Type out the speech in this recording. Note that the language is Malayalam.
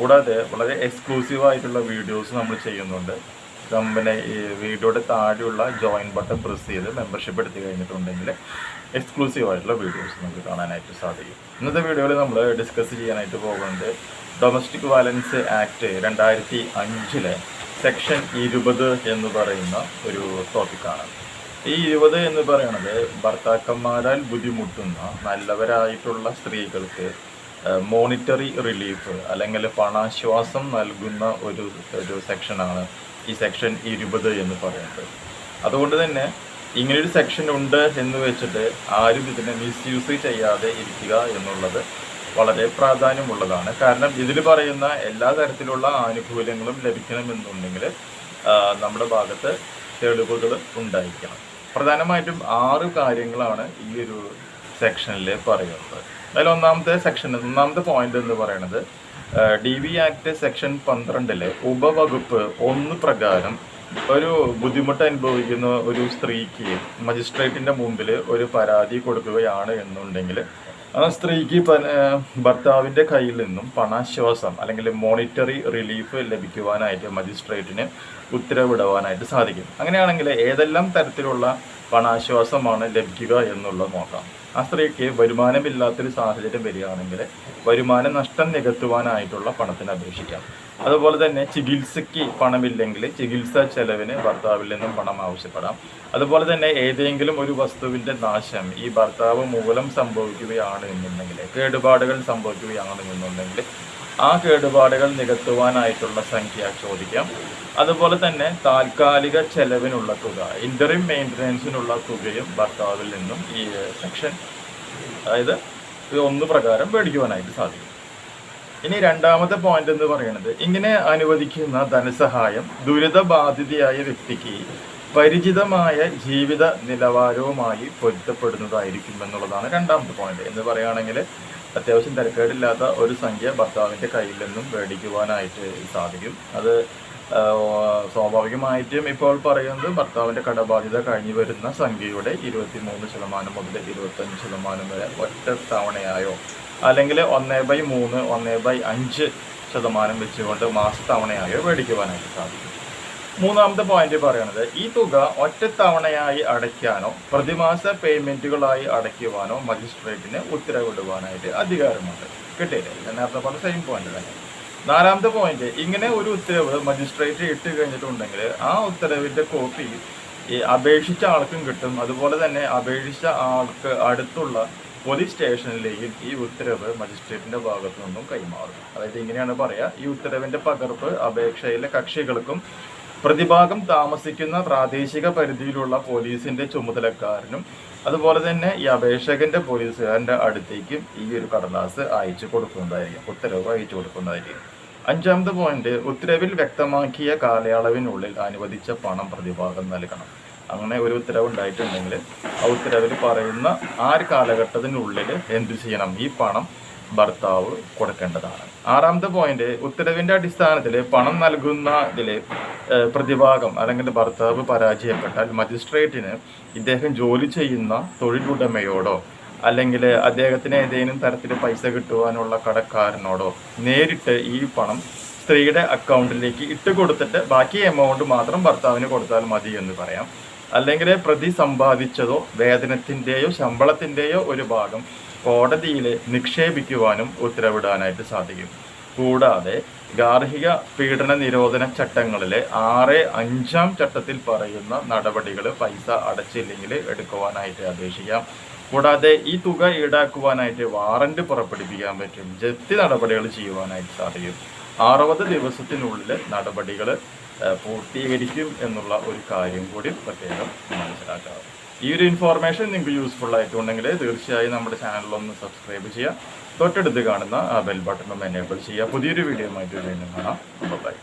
കൂടാതെ വളരെ എക്സ്ക്ലൂസീവ് ആയിട്ടുള്ള വീഡിയോസ് നമ്മൾ ചെയ്യുന്നുണ്ട്. കമ്പനി ഈ വീഡിയോയുടെ താഴെയുള്ള ജോയിൻ ബട്ടൺ പ്രസ് ചെയ്ത് മെമ്പർഷിപ്പ് എടുത്ത് കഴിഞ്ഞിട്ടുണ്ടെങ്കിൽ എക്സ്ക്ലൂസീവ് ആയിട്ടുള്ള വീഡിയോസ് നമുക്ക് കാണാനായിട്ട് സാധിക്കും. ഇന്നത്തെ വീഡിയോയിൽ നമ്മൾ ഡിസ്കസ് ചെയ്യാനായിട്ട് പോകുന്നത് ഡൊമസ്റ്റിക് വയലൻസ് ആക്ട് രണ്ടായിരത്തി അഞ്ചിലെ സെക്ഷൻ ഇരുപത് എന്ന് പറയുന്ന ഒരു ടോപ്പിക്കാണ് ഈ ഇരുപത് എന്ന് പറയുന്നത് ഭർത്താക്കന്മാരാൽ ബുദ്ധിമുട്ടുന്ന നല്ലവരായിട്ടുള്ള സ്ത്രീകൾക്ക് മോണിറ്ററി റിലീഫ് അല്ലെങ്കിൽ പണാശ്വാസം നൽകുന്ന ഒരു ഒരു സെക്ഷനാണ് ഈ സെക്ഷൻ ഇരുപത് എന്ന് പറയുന്നത്. അതുകൊണ്ട് തന്നെ ഇങ്ങനൊരു സെക്ഷൻ ഉണ്ട് എന്ന് വെച്ചിട്ട് ആരും ഇതിനെ മിസ്യൂസ് ചെയ്യാതെ ഇരിക്കുക എന്നുള്ളത് വളരെ പ്രാധാന്യമുള്ളതാണ്. കാരണം ഇതിൽ പറയുന്ന എല്ലാ തരത്തിലുള്ള ആനുകൂല്യങ്ങളും ലഭിക്കണമെന്നുണ്ടെങ്കിൽ നമ്മുടെ ഭാഗത്ത് തെളിവുകൾ ഉണ്ടായിരിക്കണം. പ്രധാനമായിട്ടും ആറ് കാര്യങ്ങളാണ് ഈ ഒരു സെക്ഷനിൽ പറയുന്നത്. അതിൽ ഒന്നാമത്തെ സെക്ഷൻ ഒന്നാമത്തെ പോയിന്റ് എന്ന് പറയുന്നത് ഡി വി ആക്ട് സെക്ഷൻ പന്ത്രണ്ടിലെ ഉപവകുപ്പ് ഒന്ന് പ്രകാരം ഒരു ബുദ്ധിമുട്ട് അനുഭവിക്കുന്ന ഒരു സ്ത്രീക്ക് മജിസ്ട്രേറ്റിന്റെ മുമ്പിൽ ഒരു പരാതി കൊടുക്കുകയാണ് എന്നുണ്ടെങ്കിൽ ആ സ്ത്രീക്ക് ഭർത്താവിന്റെ കയ്യിൽ നിന്നും പണാശ്വാസം അല്ലെങ്കിൽ മോണിറ്ററി റിലീഫ് ലഭിക്കുവാനായിട്ട് മജിസ്ട്രേറ്റിന് ഉത്തരവിടുവാനായിട്ട് സാധിക്കും. അങ്ങനെയാണെങ്കിൽ ഏതെല്ലാം തരത്തിലുള്ള പണാശ്വാസമാണ് ലഭിക്കുക എന്നുള്ളത് നോക്കാം. ആ സ്ത്രീക്ക് വരുമാനമില്ലാത്തൊരു സാഹചര്യം വരികയാണെങ്കിൽ വരുമാന നഷ്ടം നികത്തുവാനായിട്ടുള്ള പണത്തിന് അപേക്ഷിക്കാം. അതുപോലെ തന്നെ ചികിത്സയ്ക്ക് പണമില്ലെങ്കിൽ ചികിത്സാ ചെലവിന് ഭർത്താവിൽ നിന്നും പണം ആവശ്യപ്പെടാം. അതുപോലെ തന്നെ ഏതെങ്കിലും ഒരു വസ്തുവിന്റെ നാശം ഈ ഭർത്താവ് മൂലം സംഭവിക്കുകയാണ് എന്നുണ്ടെങ്കിൽ കേടുപാടുകൾ സംഭവിക്കുകയാണ് എന്നുണ്ടെങ്കിൽ ആ കേടുപാടുകൾ നികത്തുവാനായിട്ടുള്ള സംഖ്യ ചോദിക്കാം. അതുപോലെ തന്നെ താൽക്കാലിക ചെലവിനുള്ള തുക ഇന്ററിം മെയിന്റനൻസിനുള്ള തുകയും ഭർത്താവിൽ നിന്നും ഈ സെക്ഷൻ അതായത് ഒന്ന് പ്രകാരം മേടിക്കുവാനായിട്ട് സാധിക്കും. ഇനി രണ്ടാമത്തെ പോയിന്റ് എന്ന് പറയുന്നത് ഇങ്ങനെ അനുവദിക്കുന്ന ധനസഹായം ദുരിതബാധിതയായ വ്യക്തിക്ക് പരിചിതമായ ജീവിത നിലവാരവുമായി പൊരുത്തപ്പെടുന്നതായിരിക്കും എന്നുള്ളതാണ് രണ്ടാമത്തെ പോയിന്റ് എന്ന് പറയുകയാണെങ്കിൽ അത്യാവശ്യം തിരക്കേടില്ലാത്ത ഒരു സംഖ്യ ഭർത്താവിന്റെ കയ്യിൽ നിന്നും മേടിക്കുവാനായിട്ട് സാധിക്കും. അത് സ്വാഭാവികമായിട്ടും ഇപ്പോൾ പറയുന്നത് ഭർത്താവിന്റെ കടബാധ്യത കഴിഞ്ഞു വരുന്ന സംഖ്യയുടെ ഇരുപത്തിമൂന്ന് ശതമാനം മുതൽ ഇരുപത്തഞ്ച് ശതമാനം വരെ ഒറ്റ തവണയായോ? അല്ലെങ്കിൽ ഒന്നേ ബൈ മൂന്ന് ഒന്നേ ബൈ അഞ്ച് ശതമാനം വെച്ചുകൊണ്ട് മാസത്തവണയായോ മേടിക്കുവാനായിട്ട് സാധിക്കും. മൂന്നാമത്തെ പോയിന്റ് പറയുന്നത് ഈ തുക ഒറ്റത്തവണയായി അടയ്ക്കാനോ പ്രതിമാസ പേയ്മെന്റുകളായി അടയ്ക്കുവാനോ മജിസ്ട്രേറ്റിന് ഉത്തരവിടുവാനായിട്ട് അധികാരമുണ്ട്. കിട്ടിയില്ല? നേരത്തെ പറഞ്ഞ സെയിം പോയിന്റ് തന്നെ. നാലാമത്തെ പോയിന്റ് ഇങ്ങനെ ഒരു ഉത്തരവ് മജിസ്ട്രേറ്റ് ഇട്ട് കഴിഞ്ഞിട്ടുണ്ടെങ്കിൽ ആ ഉത്തരവിന്റെ കോപ്പി ഈ അപേക്ഷിച്ച ആൾക്കും കിട്ടും. അതുപോലെ തന്നെ അപേക്ഷിച്ച ആൾക്ക് അടുത്തുള്ള പോലീസ് സ്റ്റേഷനിലേക്കും ഈ ഉത്തരവ് മജിസ്ട്രേറ്റിന്റെ ഭാഗത്തു നിന്നും കൈമാറും. അതായത് ഇങ്ങനെയാണ് പറയാ. ഈ ഉത്തരവിന്റെ പകർപ്പ് അപേക്ഷയിലെ കക്ഷികൾക്കും പ്രതിഭാഗം താമസിക്കുന്ന പ്രാദേശിക പരിധിയിലുള്ള പോലീസിന്റെ ചുമതലക്കാരനും അതുപോലെ തന്നെ ഈ അപേക്ഷകന്റെ പോലീസുകാരന്റെ അടുത്തേക്കും ഈ ഒരു കടലാസ് അയച്ചു കൊടുക്കുന്നതായിരിക്കും ഉത്തരവ് അയച്ചു കൊടുക്കുന്നതായിരിക്കും. അഞ്ചാമത്തെ പോയിന്റ് ഉത്തരവിൽ വ്യക്തമാക്കിയ കാലയളവിനുള്ളിൽ അനുവദിച്ച പണം പ്രതിഭാഗം നൽകണം. അങ്ങനെ ഒരു ഉത്തരവ് ഉണ്ടായിട്ടുണ്ടെങ്കിൽ ആ ഉത്തരവിൽ പറയുന്ന ആ ഒരു കാലഘട്ടത്തിനുള്ളിൽ എന്ത് ചെയ്യണം? ഈ പണം ഭർത്താവ് കൊടുക്കേണ്ടതാണ്. ആറാമത്തെ പോയിന്റ് ഉത്തരവിന്റെ അടിസ്ഥാനത്തിൽ പണം നൽകുന്നതിൽ പ്രതിഭാഗം അല്ലെങ്കിൽ ഭർത്താവ് പരാജയപ്പെട്ടാൽ മജിസ്ട്രേറ്റിന് ഇദ്ദേഹം ജോലി ചെയ്യുന്ന തൊഴിലുടമയോടോ അല്ലെങ്കിൽ അദ്ദേഹത്തിന് ഏതെങ്കിലും തരത്തിൽ പൈസ കിട്ടുവാനുള്ള കടക്കാരനോടോ നേരിട്ട് ഈ പണം സ്ത്രീയുടെ അക്കൗണ്ടിലേക്ക് ഇട്ട് കൊടുത്തിട്ട് ബാക്കി എമൗണ്ട് മാത്രം ഭർത്താവിന് കൊടുത്താൽ മതി എന്ന് പറയാം. അല്ലെങ്കിൽ പ്രതി സമ്പാദിച്ചതോ വേതനത്തിന്റെയോ ശമ്പളത്തിന്റെയോ ഒരു ഭാഗം കോടതിയിൽ നിക്ഷേപിക്കുവാനും ഉത്തരവിടാനായിട്ട് സാധിക്കും. കൂടാതെ ഗാർഹിക പീഡന നിരോധന ചട്ടങ്ങളിലെ ആറ് അഞ്ചാം ചട്ടത്തിൽ പറയുന്ന നടപടികൾ പൈസ അടച്ചില്ലെങ്കിൽ എടുക്കുവാനായിട്ട് അപേക്ഷിക്കാം. കൂടാതെ ഈ തുക ഈടാക്കുവാനായിട്ട് വാറന്റ് പുറപ്പെടുവിക്കാൻ പറ്റും. ജപ്തി നടപടികൾ ചെയ്യുവാനായിട്ട് സാധിക്കും. അറുപത് ദിവസത്തിനുള്ളിൽ നടപടികൾ പൂർത്തീകരിക്കും എന്നുള്ള ഒരു കാര്യം കൂടി പ്രത്യേകം മനസ്സിലാക്കുക ഈ ഒരു ഇൻഫോർമേഷൻ നിങ്ങൾക്ക് യൂസ്ഫുൾ ആയിട്ടുണ്ടെങ്കിൽ തീർച്ചയായും നമ്മുടെ ചാനൽ ഒന്ന് സബ്സ്ക്രൈബ് ചെയ്യുക. തൊട്ടടുത്ത് കാണുന്ന ആ ബെൽ ഒന്ന് എനേബിൾ ചെയ്യുക. പുതിയൊരു വീഡിയോ ആയിട്ട് വീണ്ടും കാണാം ബൈ